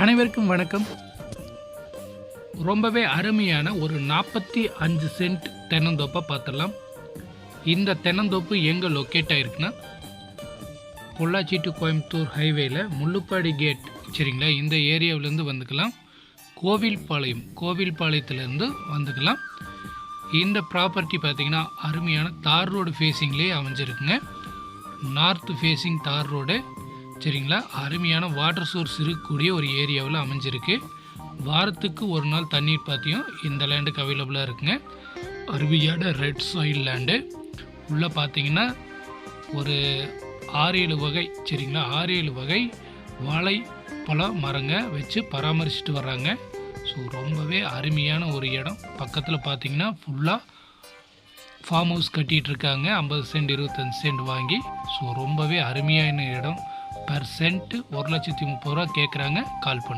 அனைவருக்கும் வணக்கம். ரொம்பவே அருமையான ஒரு நாற்பத்தி அஞ்சு சென்ட் தென்னந்தோப்பை பார்த்துடலாம். இந்த தென்னந்தோப்பு எங்கே லொக்கேட் ஆகிருக்குன்னா பொள்ளாச்சி டு கோயம்புத்தூர் ஹைவேயில் முள்ளுப்பாடி கேட் சரிங்களா? இந்த ஏரியாவிலேருந்து வந்துக்கலாம். கோவில்பாளையம் கோவில்பாளையத்துலேருந்து வந்துக்கலாம். இந்த ப்ராப்பர்ட்டி பார்த்தீங்கன்னா அருமையான தார் ரோடு ஃபேஸிங்லேயே அமைஞ்சிருக்குங்க. North facing tar road. சரிங்களா? அருமையான வாட்டர் சோர்ஸ் இருக்கக்கூடிய ஒரு ஏரியாவில் அமைஞ்சிருக்கு. வாரத்துக்கு ஒரு நாள் தண்ணீர் பார்த்தியும் இந்த லேண்டுக்கு அவைலபிளாக இருக்குங்க. அருமையான ரெட் சாயில் லேண்டு உள்ளே பார்த்தீங்கன்னா ஒரு ஆறு ஏழு வகை சரிங்களா? ஆறு ஏழு வகை வாழை பழம் மரங்க வச்சு பராமரிச்சுட்டு வர்றாங்க. ஸோ ரொம்பவே அருமையான ஒரு இடம். பக்கத்தில் பார்த்தீங்கன்னா ஃபுல்லாக ஃபார்ம் ஹவுஸ் கட்டிகிட்டு இருக்காங்க. ஐம்பது சென்ட் இருபத்தஞ்சு சென்ட் வாங்கி. ஸோ ரொம்பவே அருமையான இடம். பர்சென்ட் ஒரு லட்சத்தி முப்பது ரூபா கேட்குறாங்க கால் பண்ணு.